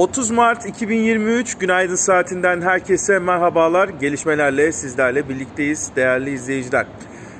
30 Mart 2023 günaydın saatinden herkese merhabalar. Gelişmelerle sizlerle birlikteyiz değerli izleyiciler.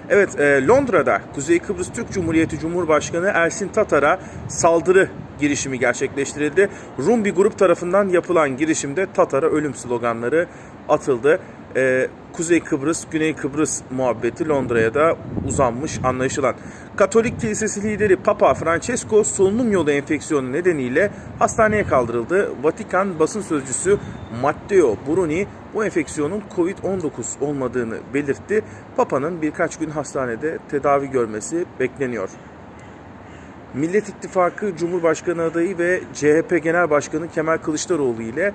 Evet e, Londra'da Kuzey Kıbrıs Türk Cumhuriyeti Cumhurbaşkanı Ersin Tatar'a saldırı girişimi gerçekleştirildi. Rum bir grup tarafından yapılan girişimde Tatar'a ölüm sloganları atıldı. E, Kuzey Kıbrıs, Güney Kıbrıs muhabbeti Londra'ya da uzanmış anlaşılan. Katolik Kilisesi lideri Papa Francesco solunum yolu enfeksiyonu nedeniyle hastaneye kaldırıldı. Vatikan basın sözcüsü Matteo Bruni bu enfeksiyonun Covid-19 olmadığını belirtti. Papa'nın birkaç gün hastanede tedavi görmesi bekleniyor. Millet İttifakı Cumhurbaşkanı adayı ve CHP Genel Başkanı Kemal Kılıçdaroğlu ile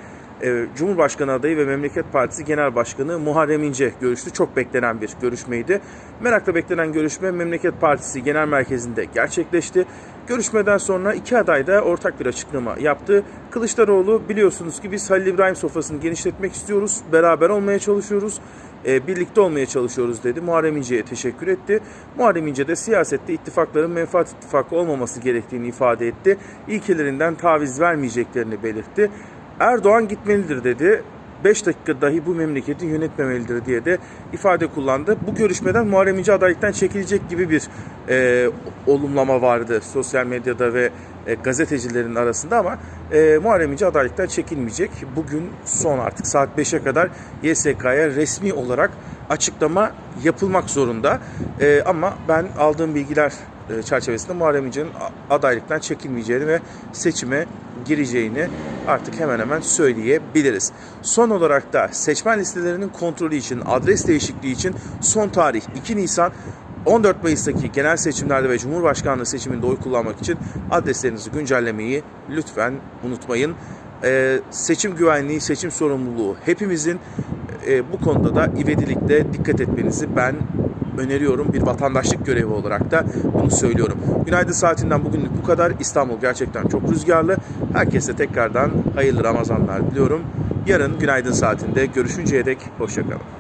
Cumhurbaşkanı adayı ve Memleket Partisi Genel Başkanı Muharrem İnce görüştü. Çok beklenen bir görüşmeydi. Merakla beklenen görüşme Memleket Partisi Genel Merkezi'nde gerçekleşti. Görüşmeden sonra iki aday da ortak bir açıklama yaptı. Kılıçdaroğlu biliyorsunuz ki biz Halil İbrahim sofrasını genişletmek istiyoruz. Beraber olmaya çalışıyoruz. e, birlikte olmaya çalışıyoruz dedi. Muharrem İnce'ye teşekkür etti. Muharrem İnce de siyasette ittifakların menfaat ittifakı olmaması gerektiğini ifade etti. İlkelerinden taviz vermeyeceklerini belirtti. Erdoğan gitmelidir dedi. 5 dakika dahi bu memleketi yönetmemelidir diye de ifade kullandı. Bu görüşmeden Muharrem İnce adaylıktan çekilecek gibi bir e, olumlama vardı sosyal medyada ve e, gazetecilerin arasında ama e, Muharrem İnce adaylıktan çekilmeyecek. Bugün son artık saat 5'e kadar YSK'ya resmi olarak açıklama yapılmak zorunda. E, ama ben aldığım bilgiler çerçevesinde Muharrem İnce'nin adaylıktan çekilmeyeceğini ve seçime gireceğini artık hemen hemen söyleyebiliriz. Son olarak da seçmen listelerinin kontrolü için, adres değişikliği için son tarih 2 Nisan 14 Mayıs'taki genel seçimlerde ve Cumhurbaşkanlığı seçiminde oy kullanmak için adreslerinizi güncellemeyi lütfen unutmayın. Ee, seçim güvenliği, seçim sorumluluğu hepimizin e, bu konuda da ivedilikle dikkat etmenizi ben öneriyorum. Bir vatandaşlık görevi olarak da bunu söylüyorum. Günaydın saatinden bugünlük bu kadar. İstanbul gerçekten çok rüzgarlı. Herkese tekrardan hayırlı Ramazanlar diliyorum. Yarın günaydın saatinde görüşünceye dek hoşçakalın.